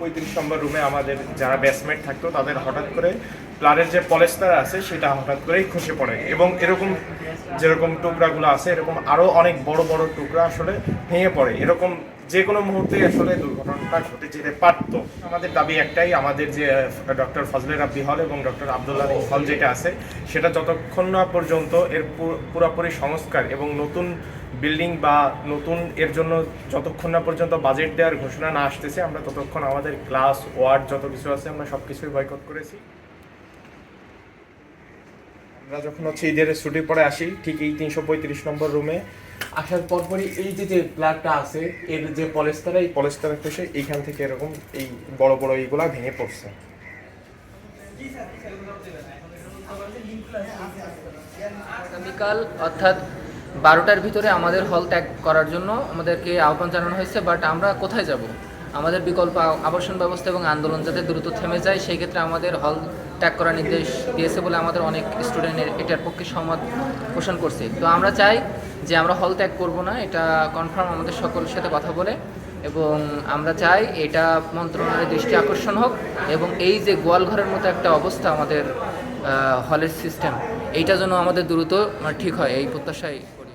পঁয়ত্রিশ নম্বর রুমে আমাদের যারা ব্যাচমেট থাকতো তাদের হঠাৎ করে প্লারের যে পলেস্টার আছে, সেটা হঠাৎ করেই খসে পড়ে। এবং এরকম যেরকম টুকরাগুলো আছে, এরকম আরও অনেক বড় বড় টুকরা আসলে ভেঙে পড়ে। এরকম যে কোনো মুহূর্তে আসলে দুর্ঘটনাটা ঘটে যেতে পারতো। আমাদের দাবি একটাই, আমাদের যে ডক্টর ফজলে রাব্বি হল এবং ডক্টর আবদুল্লাহ হল যেটা আছে, সেটা যতক্ষণ না পর্যন্ত এর পুরোপুরি সংস্কার এবং নতুন বিল্ডিং বা নতুন এর জন্য যতক্ষণ না পর্যন্ত বাজেট দেওয়ার ঘোষণা না আসতেছে, আমরা ততক্ষণ আমাদের ক্লাস ওয়ার্ড যত কিছু আছে, আমরা সব কিছুই বয়কট করেছি। আমরা যখন হচ্ছে ঈদের ছুটির পরে আসি, ঠিক এই তিনশো পঁয়ত্রিশ নম্বর রুমে আসার পরপরই এই যে যে প্লাগটা আছে, এর যে পলেস্তারা এই পলেস্তারা খসে এইখান থেকে এরকম এই বড় বড় এইগুলা ভেঙে পড়ছে। আগামীকাল, অর্থাৎ বারোটার ভিতরে আমাদের হল ত্যাগ করার জন্য আমাদেরকে আহ্বান জানানো হয়েছে বাট আমরা কোথায় যাব? আমাদের বিকল্প আবাসন ব্যবস্থা এবং আন্দোলন যাতে দ্রুত থেমে যায়, সেই ক্ষেত্রে আমাদের হল ত্যাগ করার নির্দেশ দিয়েছে বলে আমাদের অনেক স্টুডেন্টের এটার পক্ষে সহমত পোষণ করছে। তো আমরা চাই যে আমরা হল ত্যাগ করব না, এটা কনফার্ম আমাদের সকলের সাথে কথা বলে এবং আমরা চাই এটা মন্ত্রণালয়ের দৃষ্টি আকর্ষণ হোক এবং এই যে গোয়ালঘরের মতো একটা অবস্থা আমাদের হলের সিস্টেম এইটা যেন আমাদের দ্রুত মানে ঠিক হয়, এই প্রত্যাশাই করি।